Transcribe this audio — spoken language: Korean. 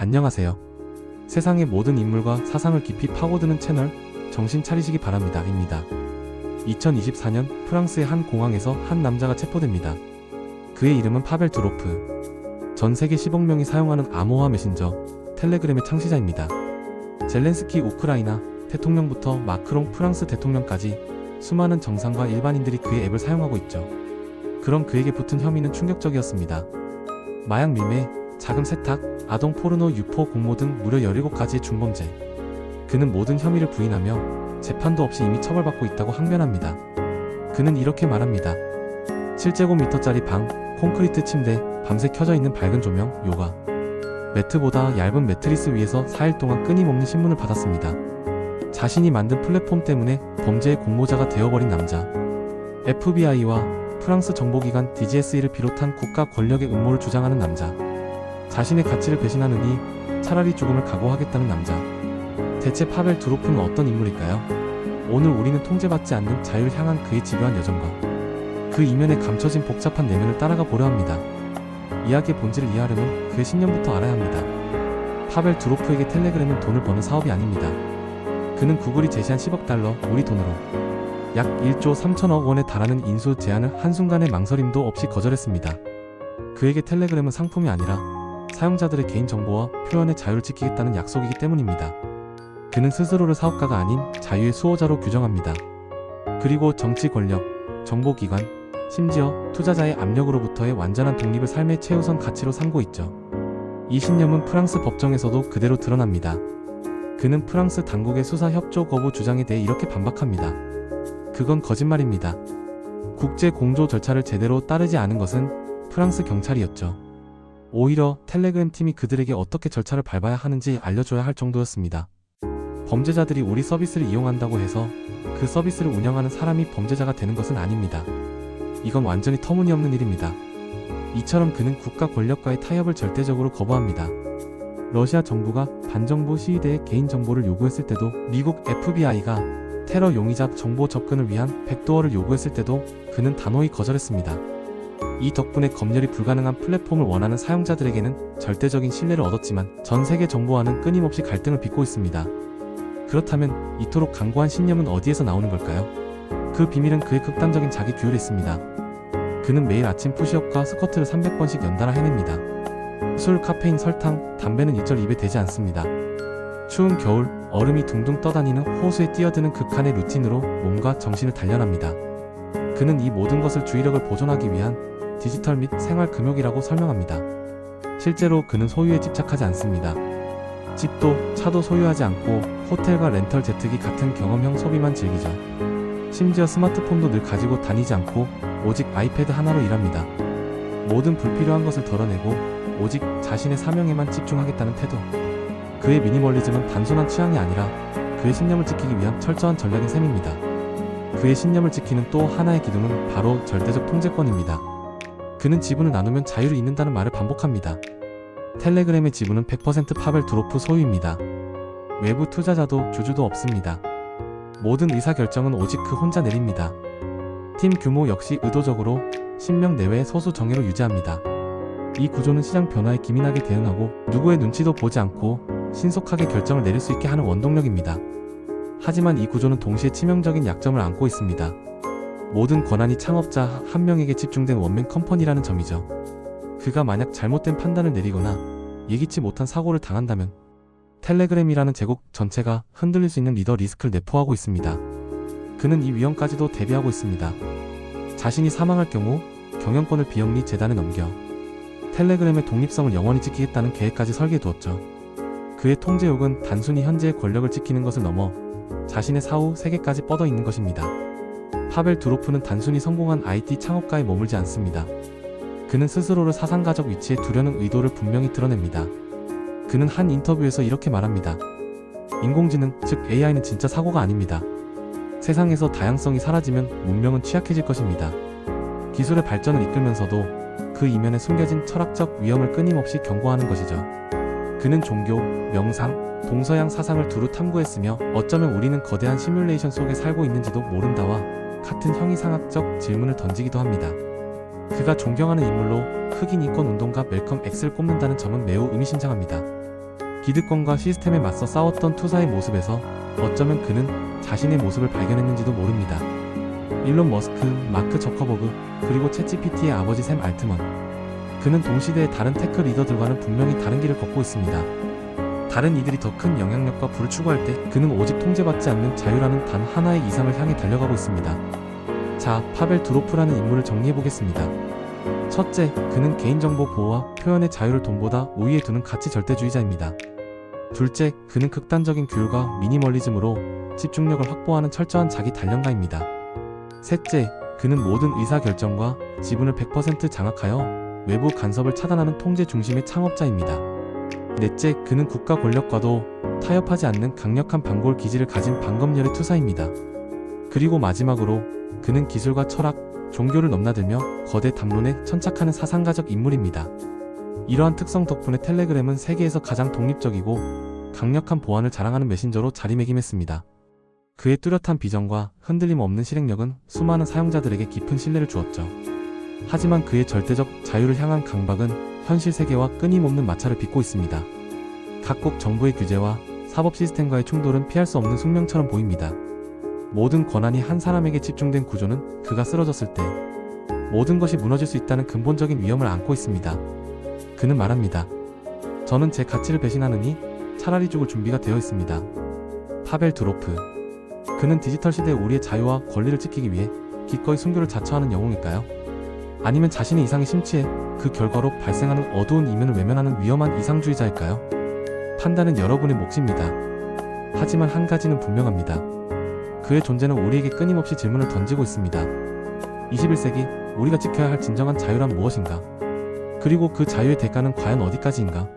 안녕하세요. 세상의 모든 인물과 사상을 깊이 파고드는 채널 정신 차리시기 바랍니다. 입니다. 2024년 프랑스의 한 공항에서 한 남자가 체포됩니다. 그의 이름은 파벨 드로프. 전 세계 10억 명이 사용하는 암호화 메신저 텔레그램의 창시자입니다. 젤렌스키 우크라이나 대통령부터 마크롱 프랑스 대통령까지 수많은 정상과 일반인들이 그의 앱을 사용하고 있죠. 그럼 그에게 붙은 혐의는 충격적이었습니다. 마약 밀매, 자금 세탁, 아동 포르노 유포 공모 등 무려 17가지의 중범죄. 그는 모든 혐의를 부인하며 재판도 없이 이미 처벌받고 있다고 항변합니다. 그는 이렇게 말합니다. 7제곱미터짜리 방, 콘크리트 침대, 밤새 켜져 있는 밝은 조명, 요가. 매트보다 얇은 매트리스 위에서 4일 동안 끊임없는 신문을 받았습니다. 자신이 만든 플랫폼 때문에 범죄의 공모자가 되어버린 남자. FBI와 프랑스 정보기관 DGSE를 비롯한 국가 권력의 음모를 주장하는 남자. 자신의 가치를 배신하느니 차라리 죽음을 각오하겠다는 남자. 대체 파벨 드로프는 어떤 인물일까요? 오늘 우리는 통제받지 않는 자유를 향한 그의 집요한 여정과 그 이면에 감춰진 복잡한 내면을 따라가 보려 합니다. 이야기의 본질을 이해하려면 그의 신념부터 알아야 합니다. 파벨 드로프에게 텔레그램은 돈을 버는 사업이 아닙니다. 그는 구글이 제시한 10억 달러, 우리 돈으로 약 1조 3천억 원에 달하는 인수 제안을 한순간의 망설임도 없이 거절했습니다. 그에게 텔레그램은 상품이 아니라 사용자들의 개인정보와 표현의 자유를 지키겠다는 약속이기 때문입니다. 그는 스스로를 사업가가 아닌 자유의 수호자로 규정합니다. 그리고 정치 권력, 정보기관, 심지어 투자자의 압력으로부터의 완전한 독립을 삶의 최우선 가치로 삼고 있죠. 이 신념은 프랑스 법정에서도 그대로 드러납니다. 그는 프랑스 당국의 수사 협조 거부 주장에 대해 이렇게 반박합니다. 그건 거짓말입니다. 국제 공조 절차를 제대로 따르지 않은 것은 프랑스 경찰이었죠. 오히려 텔레그램 팀이 그들에게 어떻게 절차를 밟아야 하는지 알려줘야 할 정도였습니다. 범죄자들이 우리 서비스를 이용한다고 해서 그 서비스를 운영하는 사람이 범죄자가 되는 것은 아닙니다. 이건 완전히 터무니없는 일입니다. 이처럼 그는 국가 권력과의 타협을 절대적으로 거부합니다. 러시아 정부가 반정부 시위대의 개인 정보를 요구했을 때도 미국 FBI가 테러 용의자 정보 접근을 위한 백도어를 요구했을 때도 그는 단호히 거절했습니다. 이 덕분에 검열이 불가능한 플랫폼을 원하는 사용자들에게는 절대적인 신뢰를 얻었지만 전 세계 정보와는 끊임없이 갈등을 빚고 있습니다. 그렇다면 이토록 강고한 신념은 어디에서 나오는 걸까요? 그 비밀은 그의 극단적인 자기 규율에 있습니다. 그는 매일 아침 푸시업과 스쿼트를 300번씩 연달아 해냅니다. 술, 카페인, 설탕, 담배는 이절 입에 대지 않습니다. 추운 겨울, 얼음이 둥둥 떠다니는 호수에 뛰어드는 극한의 루틴으로 몸과 정신을 단련합니다. 그는 이 모든 것을 주의력을 보존하기 위한 디지털 및 생활 금욕이라고 설명합니다. 실제로 그는 소유에 집착하지 않습니다. 집도 차도 소유하지 않고 호텔과 렌털 제트기 같은 경험형 소비만 즐기죠. 심지어 스마트폰도 늘 가지고 다니지 않고 오직 아이패드 하나로 일합니다. 모든 불필요한 것을 덜어내고 오직 자신의 사명에만 집중하겠다는 태도. 그의 미니멀리즘은 단순한 취향이 아니라 그의 신념을 지키기 위한 철저한 전략인 셈입니다. 그의 신념을 지키는 또 하나의 기둥은 바로 절대적 통제권입니다. 그는 지분을 나누면 자유를 잃는다는 말을 반복합니다. 텔레그램의 지분은 100% 파벨 드로프 소유입니다. 외부 투자자도 주주도 없습니다. 모든 의사결정은 오직 그 혼자 내립니다. 팀 규모 역시 의도적으로 10명 내외의 소수 정예로 유지합니다. 이 구조는 시장 변화에 기민하게 대응하고 누구의 눈치도 보지 않고 신속하게 결정을 내릴 수 있게 하는 원동력입니다. 하지만 이 구조는 동시에 치명적인 약점을 안고 있습니다. 모든 권한이 창업자 한 명에게 집중된 원맨 컴퍼니라는 점이죠. 그가 만약 잘못된 판단을 내리거나 예기치 못한 사고를 당한다면 텔레그램이라는 제국 전체가 흔들릴 수 있는 리더 리스크를 내포하고 있습니다. 그는 이 위험까지도 대비하고 있습니다. 자신이 사망할 경우 경영권을 비영리 재단에 넘겨 텔레그램의 독립성을 영원히 지키겠다는 계획까지 설계해 두었죠. 그의 통제욕은 단순히 현재의 권력을 지키는 것을 넘어 자신의 사후 세계까지 뻗어 있는 것입니다. 파벨 드로프는 단순히 성공한 IT 창업가에 머물지 않습니다. 그는 스스로를 사상가적 위치에 두려는 의도를 분명히 드러냅니다. 그는 한 인터뷰에서 이렇게 말합니다. 인공지능, 즉 AI는 진짜 사고가 아닙니다. 세상에서 다양성이 사라지면 문명은 취약해질 것입니다. 기술의 발전을 이끌면서도 그 이면에 숨겨진 철학적 위험을 끊임없이 경고하는 것이죠. 그는 종교, 명상, 동서양 사상을 두루 탐구했으며 어쩌면 우리는 거대한 시뮬레이션 속에 살고 있는지도 모른다와 같은 형이상학적 질문을 던지기도 합니다. 그가 존경하는 인물로 흑인 인권 운동가 멜컴 X를 꼽는다는 점은 매우 의미심장합니다. 기득권과 시스템에 맞서 싸웠던 투사의 모습에서 어쩌면 그는 자신의 모습을 발견했는지도 모릅니다. 일론 머스크, 마크 저커버그, 그리고 챗GPT의 아버지 샘 알트먼. 그는 동시대의 다른 테크 리더들과는 분명히 다른 길을 걷고 있습니다. 다른 이들이 더 큰 영향력과 부를 추구할 때 그는 오직 통제받지 않는 자유라는 단 하나의 이상을 향해 달려가고 있습니다. 자, 파벨 두로프라는 인물을 정리해 보겠습니다. 첫째, 그는 개인정보 보호와 표현의 자유를 돈보다 우위에 두는 가치 절대주의자입니다. 둘째, 그는 극단적인 규율과 미니멀리즘으로 집중력을 확보하는 철저한 자기 단련가입니다. 셋째, 그는 모든 의사결정과 지분을 100% 장악하여 외부 간섭을 차단하는 통제 중심의 창업자입니다. 넷째, 그는 국가 권력과도 타협하지 않는 강력한 반골 기질을 가진 반검열의 투사입니다. 그리고 마지막으로 그는 기술과 철학, 종교를 넘나들며 거대 담론에 천착하는 사상가적 인물입니다. 이러한 특성 덕분에 텔레그램은 세계에서 가장 독립적이고 강력한 보안을 자랑하는 메신저로 자리매김했습니다. 그의 뚜렷한 비전과 흔들림 없는 실행력은 수많은 사용자들에게 깊은 신뢰를 주었죠. 하지만 그의 절대적 자유를 향한 강박은 현실 세계와 끊임없는 마찰을 빚고 있습니다. 각국 정부의 규제와 사법 시스템과의 충돌은 피할 수 없는 숙명처럼 보입니다. 모든 권한이 한 사람에게 집중된 구조는 그가 쓰러졌을 때 모든 것이 무너질 수 있다는 근본적인 위험을 안고 있습니다. 그는 말합니다. 저는 제 가치를 배신하느니 차라리 죽을 준비가 되어 있습니다. 파벨 드로프. 그는 디지털 시대의 우리의 자유와 권리를 지키기 위해 기꺼이 순교를 자처하는 영웅일까요? 아니면 자신의 이상에 심취해 그 결과로 발생하는 어두운 이면을 외면하는 위험한 이상주의자일까요? 판단은 여러분의 몫입니다. 하지만 한 가지는 분명합니다. 그의 존재는 우리에게 끊임없이 질문을 던지고 있습니다. 21세기 우리가 지켜야 할 진정한 자유란 무엇인가? 그리고 그 자유의 대가는 과연 어디까지인가?